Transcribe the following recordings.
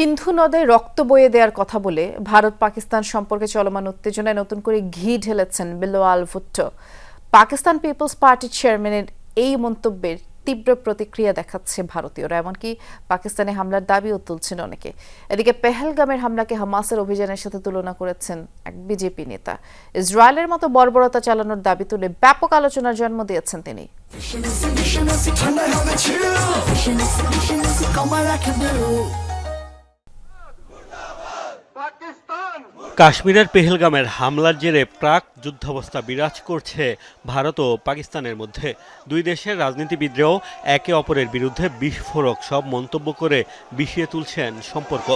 সিন্ধু নদে রক্ত বয়ে দেওয়ার কথা বলে ভারত পাকিস্তান সম্পর্কে চলমান উত্তেজনায় নতুন করে ঘি ঢেলেছেন বিলোয়াল ভুট্টো। পাকিস্তান পিপলস পার্টির চেয়ারম্যানের এই মন্তব্যের তীব্র প্রতিক্রিয়া দেখাচ্ছে ভারতীয়রা, এমনকি পাকিস্তানে হামলার দাবিও তুলছেন অনেকে। এদিকে পেহেলগামের হামলাকে হামাসের অভিযানের সাথে তুলনা করেছেন এক বিজেপি নেতা। ইসরায়েলের মতো বর্বরতা চালানোর দাবি তুলে ব্যাপক আলোচনার জন্ম দিয়েছেন তিনি। ঠান্ডা কাশ্মীরের পেহেলগামের হামলার জেরে প্রাক যুদ্ধাবস্থা বিরাজ করছে ভারত ও পাকিস্তানের মধ্যে। দুই দেশের রাজনীতিবিদরাও একে অপরের বিরুদ্ধে বিস্ফোরক সব মন্তব্য করে বিষিয়ে তুলছেন সম্পর্ক।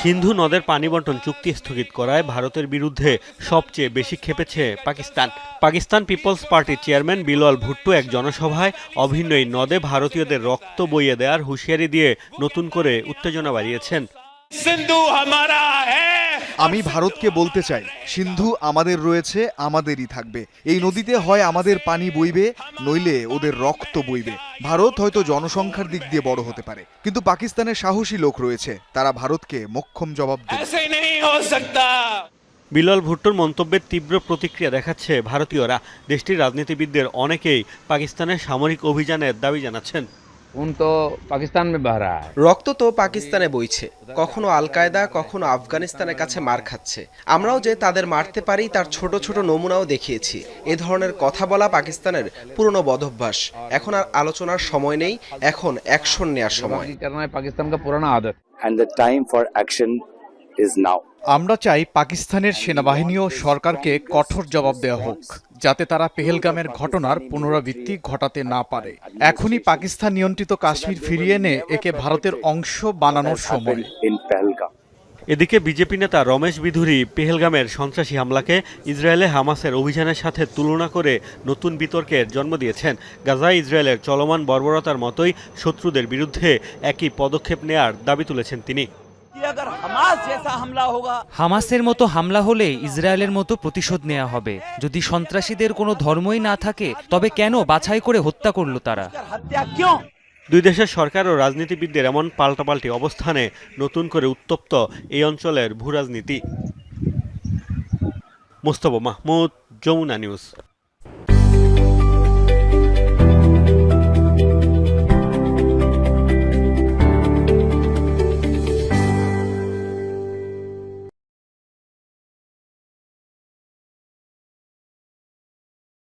সিন্ধু নদের পানি বন্টন চুক্তি স্থগিত করায় ভারতের বিরুদ্ধে সবচেয়ে বেশি খেপেছে পাকিস্তান। পাকিস্তান পিপলস পার্টির চেয়ারম্যান বিলওয়াল ভুট্টো এক জনসভায় অভিন্ন এই নদে ভারতীয়দের রক্ত বইয়ে দেওয়ার হুঁশিয়ারি দিয়ে নতুন করে উত্তেজনা বাড়িয়েছেন। সিন্ধু হামারা হ্যাঁ। আমি ভারতকে বলতে চাই সিন্ধু আমাদের রয়েছে আমাদেরই থাকবে। এই নদীতে হয় আমাদের পানি বইবে নইলে ওদের রক্ত বইবে। ভারত হয়তো জনসংখ্যার দিক দিয়ে বড় হতে পারে কিন্তু পাকিস্তানের সাহসী লোক রয়েছে তারা ভারতকে মোক্ষম জবাব বিলাল ভুট্টোর মন্তব্যের তীব্র প্রতিক্রিয়া দেখাচ্ছে ভারতীয়রা। দেশটির রাজনীতিবিদদের অনেকেই পাকিস্তানের সামরিক অভিযানের দাবি জানাচ্ছেন। উন তো পাকিস্তান মে রা রক্ত তো পাকিস্তানে বইছে। কখনো আল কায়দা কখনো আফগানিস্তানের কাছে মার খাচ্ছে। আমরাও যে তাদের মারতে পারি তার ছোট ছোট নমুনাও দেখিয়েছি। এ ধরনের কথা বলা পাকিস্তানের পুরনো বদভ্যাস। এখন আর আলোচনার সময় নেই এখন অ্যাকশন নেওয়ার সময়। পাকিস্তান কা পুরানা আদত। And the time for action is now আমরা চাই পাকিস্তানের সেনাবাহিনী ও সরকারকে কঠোর জবাব দেওয়া হোক। যাতে তারা পেহেলগামের ঘটনার পুনরাবৃত্তি ঘটাতে না পারে। এখনই পাকিস্তান নিয়ন্ত্রিত কাশ্মীর ফিরিয়ে এনে একে ভারতের অংশ বানানোর সময়. এদিকে বিজেপি নেতা রমেশ বিধুরী পেহেলগামের সন্ত্রাসী হামলাকে ইসরায়েলে হামাসের অভিযানের সাথে তুলনা করে নতুন বিতর্কের জন্ম দিয়েছেন। গাজায় ইসরায়েলের চলমান বর্বরতার মতোই শত্রুদের বিরুদ্ধে একই পদক্ষেপ নেয়ার দাবি তুলেছেন তিনি। হামাসের মতো হামলা হলে ইসরায়েলের মতো প্রতিশোধ নেওয়া হবে। যদি সন্ত্রাসীদের কোনো ধর্মই না থাকে তবে কেন বাছাই করে হত্যা করল তারা? দুই দেশের সরকার ও রাজনীতিবিদদের এমন পাল্টাপাল্টি অবস্থানে নতুন করে উত্তপ্ত এই অঞ্চলের ভূরাজনীতি। মোস্তফা মাহমুদ যমুনা নিউজ।